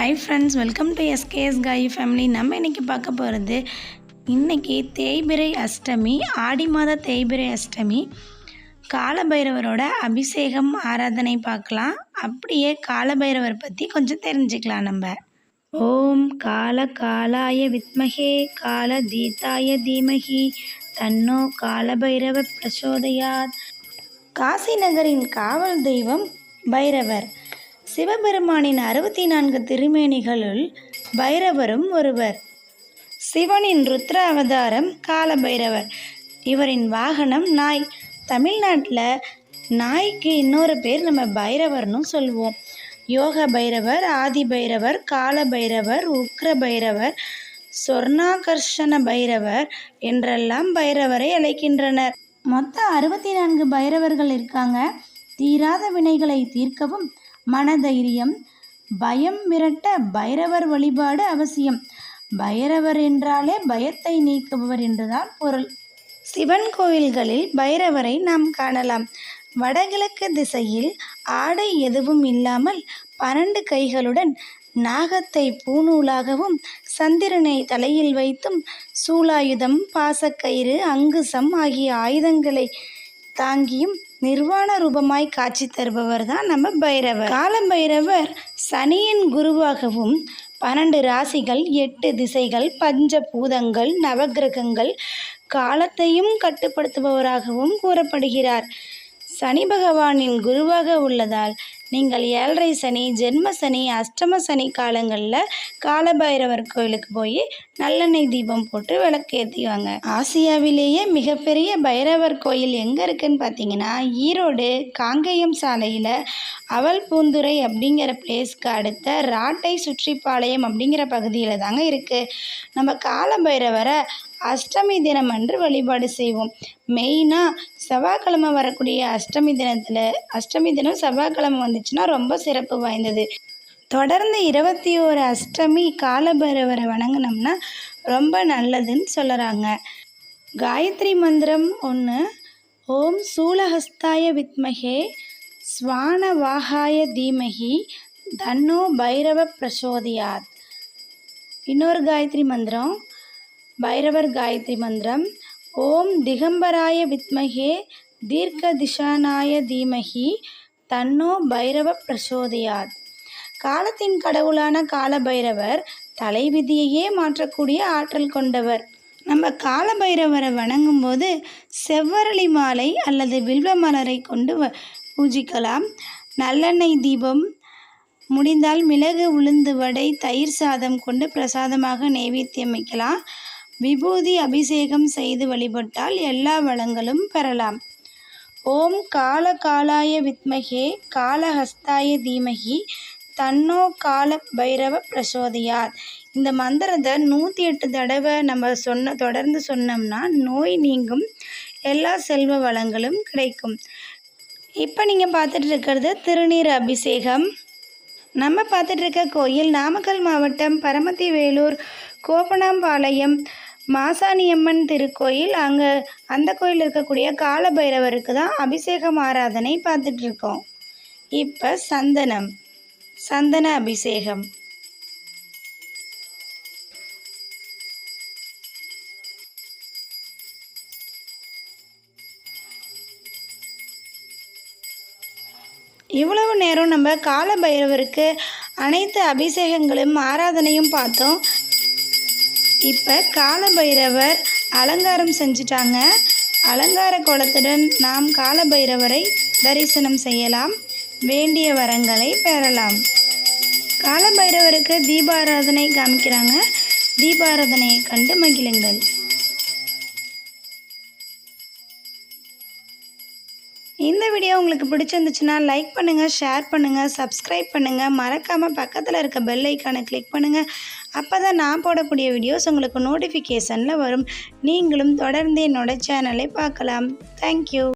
Hi friends welcome to SKS காய் family நம்ம இன்றைக்கி பார்க்க போகிறது இன்றைக்கி தேய்பிரை அஷ்டமி ஆடி மாத தேய்பிரை அஷ்டமி. காலபைரவரோட அபிஷேகம் ஆராதனை பார்க்கலாம். அப்படியே காலபைரவர் பற்றி கொஞ்சம் தெரிஞ்சுக்கலாம் நம்ம. ஓம் கால காலாய வித்மகே கால தீதாய தீமகி தன்னோ காலபைரவ பிரசோதயாத். காசி நகரின் காவல் தெய்வம் பைரவர். சிவபெருமானின் அறுபத்தி நான்கு திருமேனிகளுள் பைரவரும் ஒருவர். சிவனின் ருத்ர அவதாரம் காலபைரவர். இவரின் வாகனம் நாய். தமிழ்நாட்டில் நாய்க்கு இன்னொரு பேர் நம்ம பைரவர்னு சொல்லுவோம். யோக பைரவர் ஆதி பைரவர் கால பைரவர் உக்ர பைரவர் சொர்ணாகர்ஷண பைரவர் என்றெல்லாம் பைரவரை அழைக்கின்றனர். மொத்தம் அறுபத்தி நான்கு பைரவர்கள் இருக்காங்க. தீராத வினைகளை தீர்க்கவும் மனதைரியம். பயம் மிரட்ட பைரவர் வழிபாடு அவசியம். பைரவர் என்றாலே பயத்தை நீக்குபவர் என்றுதான் பொருள். சிவன் கோயில்களில் பைரவரை நாம் காணலாம். வடகிழக்கு திசையில் ஆடை எதுவும் இல்லாமல் பன்னெண்டு கைகளுடன் நாகத்தை பூநூலாகவும் சந்திரனை தலையில் வைத்தும் சூலாயுதம் பாசக்கயிறு அங்குசம் ஆகிய ஆயுதங்களை தாங்கியும் நிர்வாண ரூபமாய் காட்சி தருபவர் தான் நம்ம பைரவர். காலம் பைரவர் சனியின் குருவாகவும் பன்னெண்டு ராசிகள் எட்டு திசைகள் பஞ்ச பூதங்கள் நவகிரகங்கள் காலத்தையும் கட்டுப்படுத்துபவராகவும் கூறப்படுகிறார். சனி பகவானின் குருவாக உள்ளதால் நீங்கள் ஏழரை சனி ஜென்ம சனி அஷ்டம சனி காலங்களில் காலபைரவர் கோயிலுக்கு போய் நல்லெண்ணெய் தீபம் போட்டு விளக்கேற்றிவாங்க ஆசியாவிலேயே மிகப்பெரிய பைரவர் கோயில் எங்கே இருக்குன்னு பார்த்தீங்கன்னா ஈரோடு காங்கேயம் சாலையில் அவல் பூந்துரை அப்படிங்கிற பிளேஸ்க்கு அடுத்த ராட்டை சுற்றிப்பாளையம் அப்படிங்கிற பகுதியில் தாங்க இருக்குது நம்ம காலபைரவரை அஷ்டமி தினம் அன்று வழிபாடு செய்வோம். மெயினாக செவ்வாய்க்கிழமை வரக்கூடிய அஷ்டமி தினத்தில் அஷ்டமி தினம் செவ்வாய்க்கிழமை வந்து இருந்துச்சுன்னா ரொம்ப சிறப்பு வாய்ந்தது. தொடர்ந்து இருபத்தி ஒரு அஷ்டமி காலபைரவரை வணங்கினோம்னா ரொம்ப நல்லதுன்னு சொல்லுறாங்க. காயத்ரி மந்திரம் ஒன்று ஓம் சூலஹஸ்தாய வித்மகே ஸ்வானவாகாய தீமகி தன்னோ பைரவ பிரசோதியாத். இன்னொரு காயத்ரி மந்திரம் பைரவர் காயத்ரி மந்திரம் ஓம் திகம்பராய வித்மகே தீர்க்க திசானாய தீமகி தன்னோ பைரவ பிரசோதையார் காலத்தின் கடவுளான கால பைரவர் தலைவிதியையே மாற்றக்கூடிய ஆற்றல் கொண்டவர். நம்ம கால பைரவரை வணங்கும்போது செவ்வரளி மாலை அல்லது வில்வ மலரை கொண்டு வ பூஜிக்கலாம். நல்லெண்ணெய் தீபம் முடிந்தால் மிளகு உளுந்து வடை தயிர் சாதம் கொண்டு பிரசாதமாக நைவேத்தியம் வைக்கலாம் விபூதி அபிஷேகம் செய்து வழிபட்டால் எல்லா வளங்களும் பெறலாம். ஓம் கால காலாய வித்மகே காலஹஸ்தாய தீமகி தன்னோ கால பைரவ பிரசோதையார் இந்த மந்திரத்தை நூற்றி எட்டு தடவை நம்ம சொன்ன தொடர்ந்து சொன்னோம்னா நோய் நீங்கும் எல்லா செல்வ வளங்களும் கிடைக்கும். இப்போ நீங்கள் பார்த்துட்டு இருக்கிறது திருநீர் அபிஷேகம். நம்ம பார்த்துட்டு இருக்க கோயில் நாமக்கல் மாவட்டம் பரமத்தி வேலூர் கோபனாம்பாளையம் மாசாணியம்மன் திருக்கோயில். அங்கே அந்த கோயில் இருக்கக்கூடிய காலபைரவருக்கு தான் அபிஷேகம் ஆராதனை பார்த்துட்டு இருக்கோம் இப்போ சந்தனம் சந்தன அபிஷேகம். இவ்வளவு நேரம் நம்ம கால பைரவருக்கு அனைத்து அபிஷேகங்களும் ஆராதனையும் பார்த்தோம். இப்போ கால பைரவர் அலங்காரம் செஞ்சிட்டாங்க. அலங்கார குளத்துடன் நாம் கால பைரவரை தரிசனம் செய்யலாம். வேண்டிய வரங்களை பெறலாம். கால பைரவருக்கு தீபாராதனை காமிக்கிறாங்க. தீபாராதனையை கண்டு மகிழுங்கள். இந்த வீடியோ உங்களுக்கு பிடிச்சிருந்துச்சுன்னா லைக் பண்ணுங்கள் ஷேர் பண்ணுங்கள் சப்ஸ்கிரைப் பண்ணுங்கள் மறக்காமல் பக்கத்தில் இருக்க பெல் ஐக்கானை கிளிக் பண்ணுங்கள் அப்போ தான் நான் போடக்கூடிய வீடியோஸ் உங்களுக்கு நோட்டிஃபிகேஷனில் வரும். நீங்களும் தொடர்ந்து என்னோட சேனலை பார்க்கலாம். தேங்க்யூ